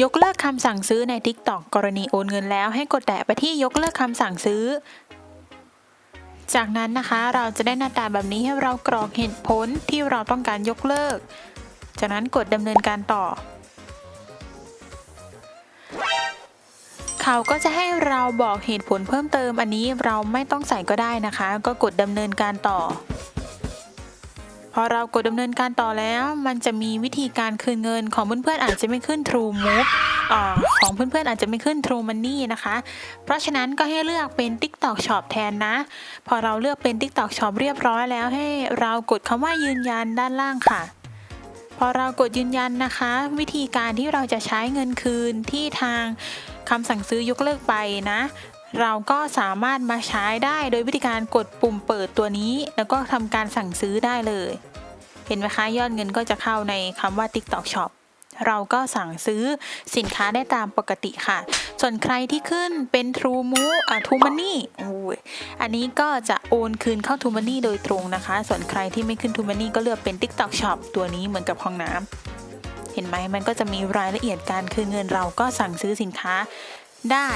ยกเลิกคำสั่งซื้อใน TikTok กรณีโอนเงินแล้วให้กดแตะไปที่ยกเลิกคำสั่งซื้อ จากนั้นนะคะเราจะได้หน้าตาแบบนี้ให้เรากรอกเหตุผลที่เราต้องการยกเลิก จากนั้นกดดำเนินการต่อ เขาก็จะให้เราบอกเหตุผลเพิ่มเติมอันนี้เราไม่ต้องใส่ก็ได้นะคะ ก็กดดำเนินการต่อ พอเรากดดำเนินการต่อแล้ว มันจะมีวิธีการคืนเงินของเพื่อนๆอาจจะไม่ขึ้น True Move อ่าของเพื่อนๆอาจจะไม่ขึ้น True Money นะคะ เพราะฉะนั้นก็ให้เลือกเป็น TikTok Shop แทนนะ พอเราเลือกเป็น TikTok Shop เรียบร้อยแล้วให้เรากดคำว่ายืนยันด้านล่างค่ะพอเรากดยืนยันนะคะ วิธีการที่เราจะใช้เงินคืนที่ทางคำสั่งซื้อยกเลิกไปนะ เราก็สามารถมาใช้ได้โดยวิธีการกดปุ่มเปิดตัวนี้ แล้วก็ทำการสั่งซื้อได้เลย เห็นไหมคะยอดเงินก็จะเข้าในคำว่า TikTok Shop เราก็สั่งซื้อสินค้าได้ตามปกติค่ะ ส่วนใครที่ขึ้นเป็น True Move อะ True Money อุ้ยอันนี้ก็จะโอนคืนเข้า True Money โดยตรงนะคะ ส่วนใครที่ไม่ขึ้น True Money ก็เลือกเป็น TikTok Shop ตัวนี้เหมือนกับห้องน้ำเห็นไหมมันก็จะมีรายละเอียดการคืนเงินเราก็สั่งซื้อสินค้าได้